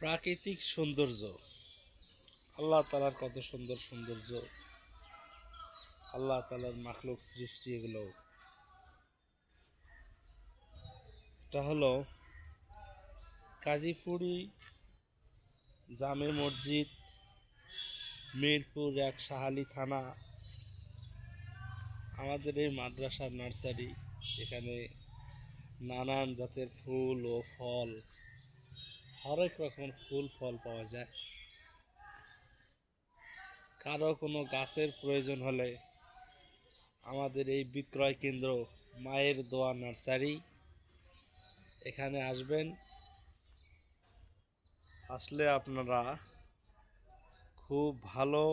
প্রাকৃতিক সৌন্দর্য। আল্লাহ তালার কত সুন্দর সৌন্দর্য। আল্লাহ তালার মাখলুক সৃষ্টি এগুলো। এটা হলো কাজীপুরি জামে মসজিদ, মিরপুর এক সাহালি থানা। আমাদের এই মাদ্রাসার নার্সারি। এখানে নানান জাতের ফুল ও ফল হরেক রকম ফুল, ফল পাওয়া যায়। কারও কোনো গাছের প্রয়োজন হলে আমাদের এই বিক্রয় কেন্দ্র, মায়ের দোয়া নার্সারি, এখানে আসবেন। আসলে আপনারা খুব ভালো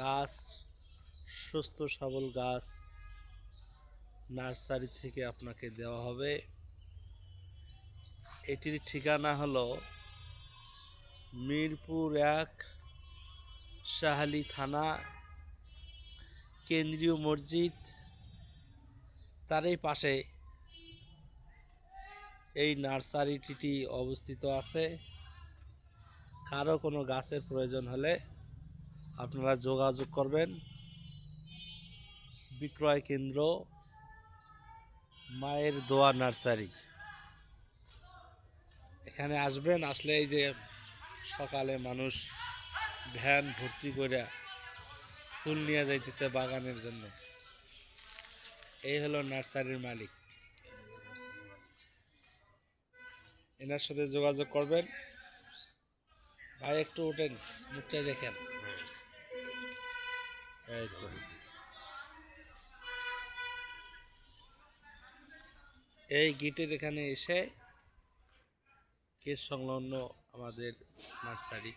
গাছ, সুস্থ সবল গাছ নার্সারি থেকে আপনাকে দেওয়া হবে। এটির ঠিকানা হলো মিরপুর এক শাহালি থানা, কেন্দ্রীয় মসজিদ। তারই পাশে এই নার্সারিটি অবস্থিত আছে। কারও কোনো গাছের প্রয়োজন হলে আপনারা যোগাযোগ করবেন। বিক্রয় কেন্দ্র, মায়ের দোয়া নার্সারি। এখানে আসবেন, আসলে এই যে সকালে মানুষ ভ্যান ভর্তি করে ফুল নিয়ে যাইতেছে বাগানের জন্য। এই হলো নার্সারির মালিক। এনার সাথে যোগাযোগ করবেন। ভাই, একটু উঠেন মুখটাই দেখেন। এই গেটের এখানে এসে গেট সংলগ্ন আমাদের নার্সারি।